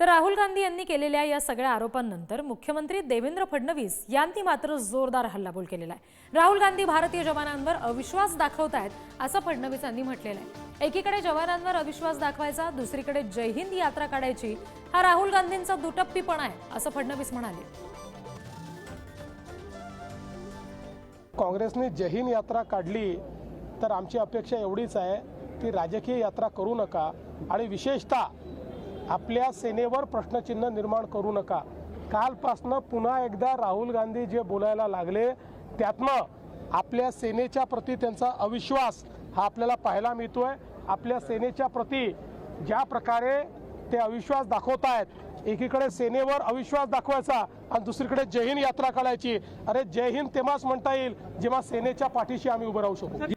तर राहुल गांधी यांनी केलेल्या या सगळ्या आरोपांनंतर मुख्यमंत्री देवेंद्र फडणवीस यांनी मात्र जोरदार हल्लाबोल केलेला आहे. राहुल गांधी भारतीय जवानांवर अविश्वास दाखवतायत असं फडणवीसांनी म्हटलेलं आहे. एकीकडे जवानांवर अविश्वास दाखवायचा दुसरीकडे जय हिंद यात्रा काढायची हा राहुल गांधींचा दुटप्पीपणा आहे असं फडणवीस म्हणाले. काँग्रेसने जहीन यात्रा काढली तर आमची अपेक्षा एवढीच आहे की राजकीय यात्रा करू नका आणि विशेषतः आपल्या सेनेवर प्रश्नचिन्ह निर्माण करू नका. कालपासनं पुन्हा एकदा राहुल गांधी जे बोलायला लागले त्यातनं आपल्या सेनेच्या प्रती त्यांचा अविश्वास हा आपल्याला पाहायला मिळतोय. आपल्या सेनेच्या प्रती ज्या प्रकारे ते अविश्वास दाखवत आहेत एकीकडे सेनेवर अविश्वास दाखवायचा आणि दुसरीकडे जय हिंद यात्रा काढायची अरे जय हिंद तेव्हाच म्हणता येईल जेव्हा सेनेच्या पाठीशी आम्ही उभं राहू शकू.